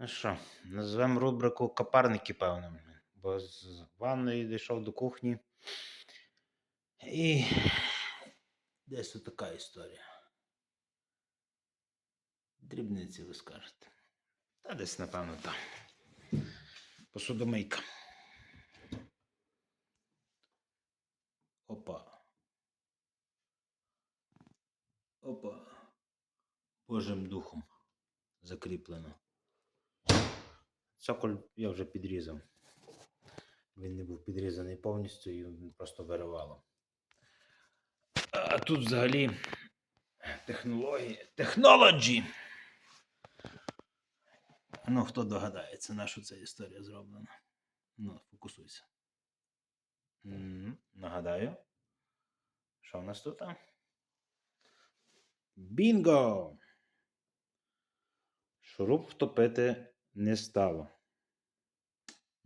Ну що, назвемо рубрику Капарники, певно. Бо з ванної дійшов до кухні. І десь тут така історія. Дрібниці ви скажете. Та десь, напевно, там. Посудомийка. Опа. Опа. Божим духом закріплено. Цоколь я вже підрізав. Він не був підрізаний повністю і просто виривало. А тут взагалі технології. Технологі! Ну, хто догадається, на що ця історія зроблена? Ну, фокусуйся. Нагадаю. Що в нас тут? Бінго! Шуруп втопити не стало.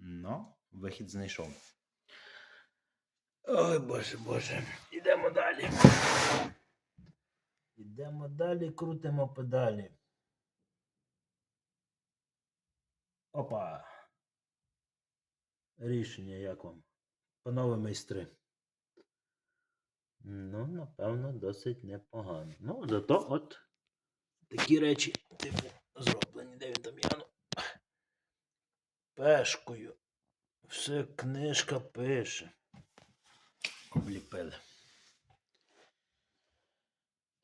Ну, вихід знайшов. Ой, боже, боже. Ідемо далі. Ідемо далі, крутимо педалі. Опа. Рішення як вам? Панове майстри. Ну, напевно, досить непогано. Ну, зато от такі речі, типу, зроблені. Де він там яну? Пешкою. Все книжка пише. Обліпили.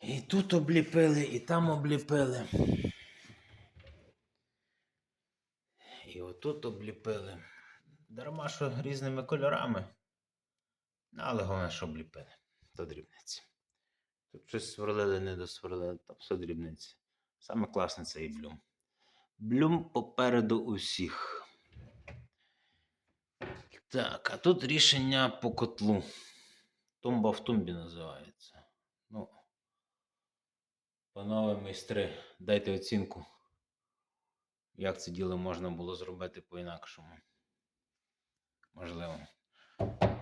І тут обліпили, і там обліпили. І отут обліпили. Дарма, що різними кольорами. Але головне, що обліпили. То дрібниці. Тут щось сверлили, не досверлили, то все дрібниці. Саме класне це і блюм. Блюм попереду усіх. Так, а тут рішення по котлу. Тумба в тумбі називається. Ну, панове майстри, дайте оцінку. Як це діло можна було зробити по-інакшому? Можливо.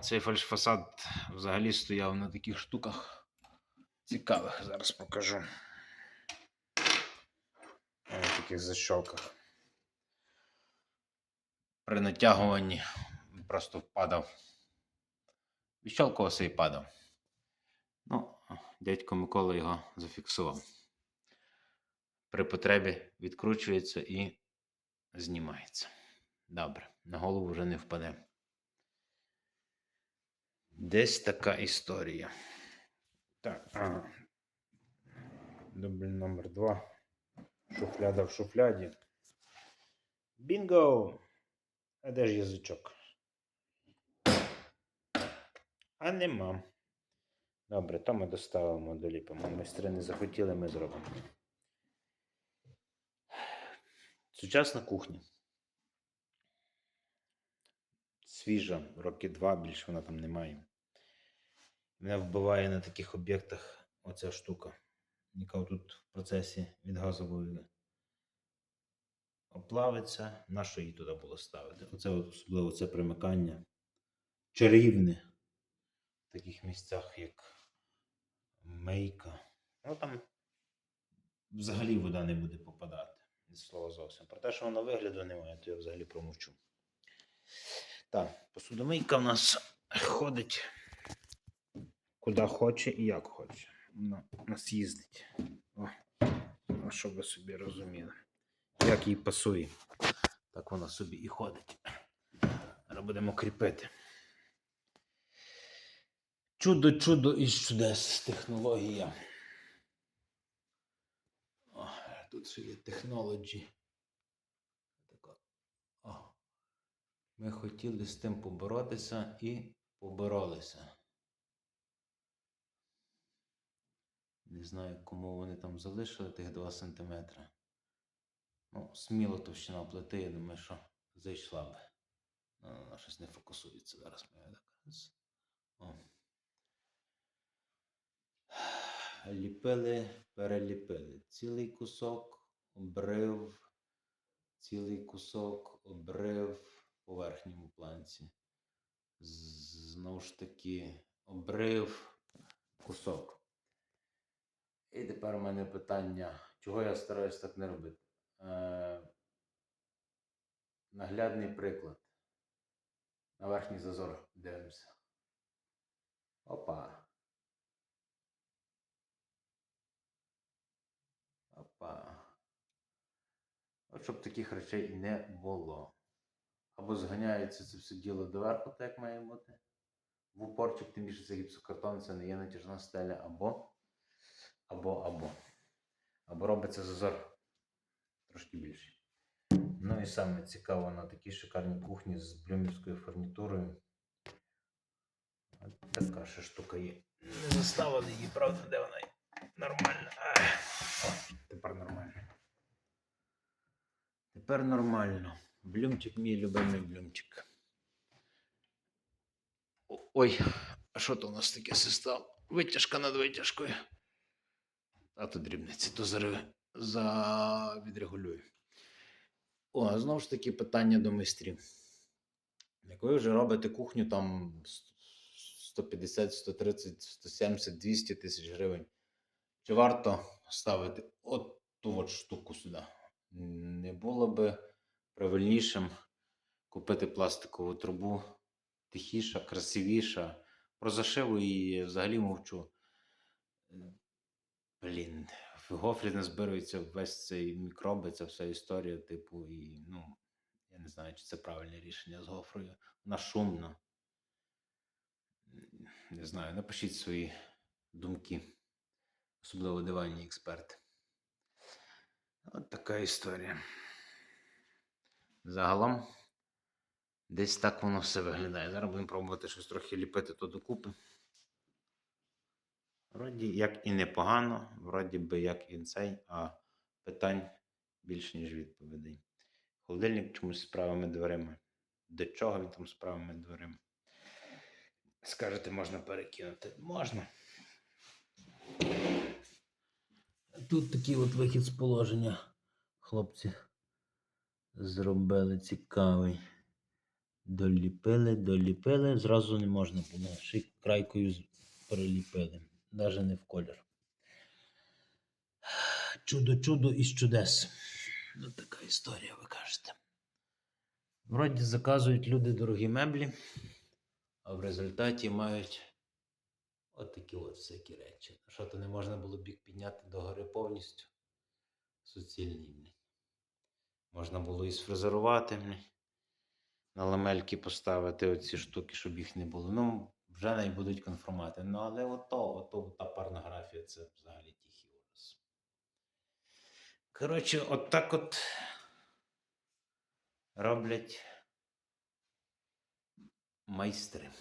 Цей фальшфасад взагалі стояв на таких штуках цікавих. Зараз покажу. На таких защолках. При натягуванні просто впадав. Відщолкувався і падав. Ну, дядько Микола його зафіксував. При потребі відкручується і знімається. Добре, на голову вже не впаде. Десь така історія. Так, ага. Дубль номер два. Шуфляда в шуфляді. Бінго! А де ж язичок? А нема. Добре, то ми доставимо доліпимо. Майстри не захотіли, ми зробимо. Сучасна кухня. Свіжа, роки два, більше вона там немає. Мене вбиває на таких об'єктах оця штука, яка тут в процесі від газової оплавиться. На що її туди було ставити? Оце особливо це примикання чарівне таких місцях, як мейка. Ну там взагалі вода не буде попадати. Від слова зовсім. Про те, що воно вигляду немає, то я взагалі промовчу. Так, посудомийка в нас ходить куди хоче і як хоче. Вона нас їздить. О, щоб ви собі розуміли. Як їй пасує, так вона собі і ходить. Зараз будемо кріпити. Чудо, чудо із чудес. Технологія. О, тут ще є технологі. Ми хотіли з тим поборотися і поборолися. Не знаю, кому вони там залишили тих 2 см. Ну, сміло товщина плити, я думаю, що зайшла би. Ну, щось не фокусується зараз. О. Ліпили, переліпили. Цілий кусок, обрив, цілий кусок, обрив по верхньому планці. Знову ж таки, обрив кусок. І тепер у мене питання, чого я стараюсь так не робити? Е, наглядний приклад. На верхній зазор дивимося. Опа. От щоб таких речей не було. Або зганяється це все діло доверху, так як має бути. В упорчик, тим більше це гіпсокартон, це не є натяжна стеля, або, або, або. Або робиться зазор трошки більший. Ну і саме цікаво на такій шикарній кухні з блюмівською фурнітурою. От така ще штука є. Не заставили її, правда, де вона? Нормально. О, тепер нормально. Тепер нормально. Блюмчик, мій любимий блюмчик. Ой, а що то у нас таке систав? Витяжка над витяжкою. А то дрібниці, то зараз за... відрегулюю. О, знову ж таки питання до майстрів. Як ви вже робите кухню там 150, 130, 170, 200 тисяч гривень, чи варто ставити от ту от штуку сюди? Не було би правильнішим купити пластикову трубу, тихіша, красивіша. Про зашиву і взагалі мовчу. Блін, в гофрі не збирується весь цей мікроби, ця вся історія, типу, і ну, я не знаю, чи це правильне рішення з гофрою. Вона шумна. Не знаю, напишіть свої думки, особливо диванні експерти. От така історія. Загалом, десь так воно все виглядає. Зараз будемо пробувати щось трохи ліпити то докупи. Вроді як і непогано, вроді би як і цей, а питань більше, ніж відповідей. Холодильник чомусь з правими дверима. До чого він там з правими дверима? Скажете, можна перекинути? Можна. Тут такий от вихід з положення. Хлопці зробили цікавий. Доліпили, доліпили. Зразу не можна було. Ще крайкою приліпили. Навіть не в колір. Чудо, чудо із чудес. Ну, така історія, ви кажете. Вроді заказують люди дорогі меблі, а в результаті мають отакі от всякі речі. Що то не можна було бік підняти до гори повністю. Суцільний. Можна було і сфрезерувати, на ламельки поставити оці штуки, щоб їх не було. Ну, вже не будуть конформати. Ну, але ото, ото та порнографія це взагалі тихий ужас. Коротше, от так от роблять майстри.